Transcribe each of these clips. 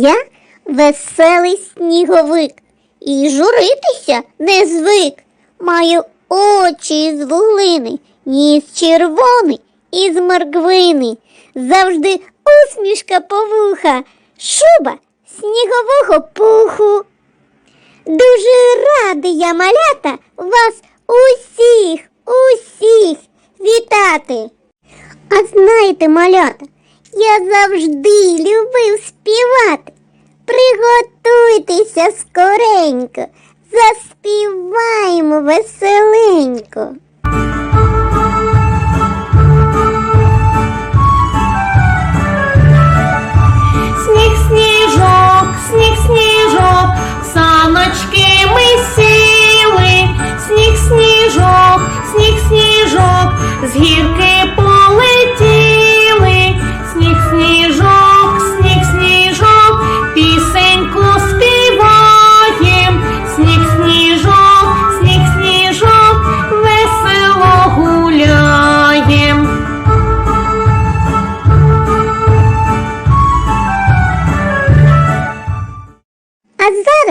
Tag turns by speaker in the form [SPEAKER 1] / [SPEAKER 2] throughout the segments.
[SPEAKER 1] я веселий сніговик, і журитися не звик. Маю очі з вуглини, ніс червоний із морквини. Завжди усмішка по вуха, шуба снігового пуху. Дуже радий я, малята, вас усіх, усіх вітати. А знаєте, малята, я завжди любив співати. Приготуйтеся скоренько, заспіваємо веселенько.
[SPEAKER 2] Сніг, сніжок, сніг, сніжок, саночки ми сіли, сніг, сніжок, сніг, сніжок, з гірки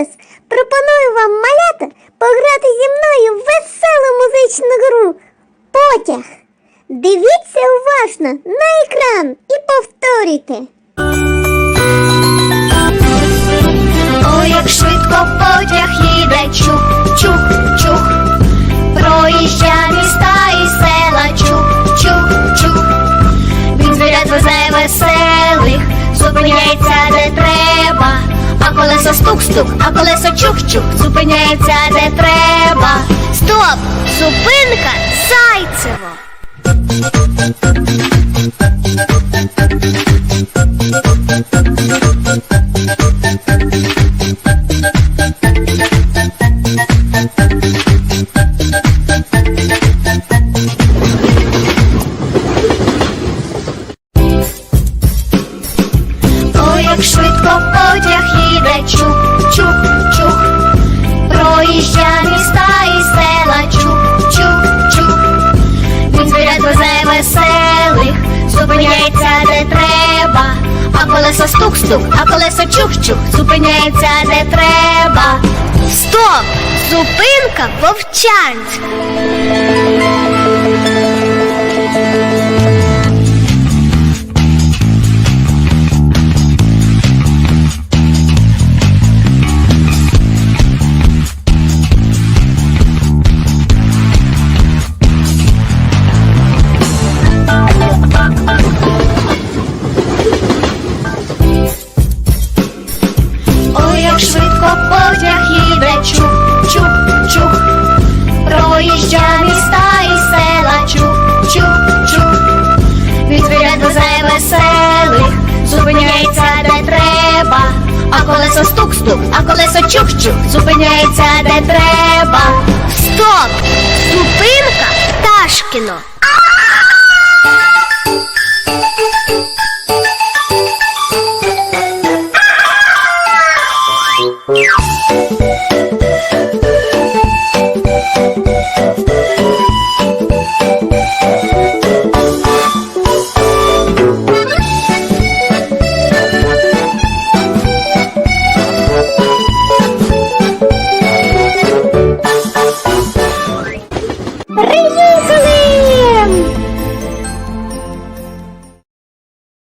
[SPEAKER 1] зараз пропоную вам малята пограти зі мною в веселу музичну гру Потяг. Дивіться уважно на екран і повторюйте.
[SPEAKER 3] О, як швидко потяг їде, чух, чух, чух, проїжджа міста і села, чух, чух, чух. Він звірят везе веселих, зупиняється де треба, колесо стук-стук, а колесо чух-чух, зупиняється де треба. Стоп! Зупинка Зайцево! А колесо стук-стук, а колеса чух-чух, зупиняється де треба. Стоп! Зупинка вовчанська. А колесо стук-стук, а колесо чух-чух, зупиняється де треба. Стоп! Зупинка Пташкіно.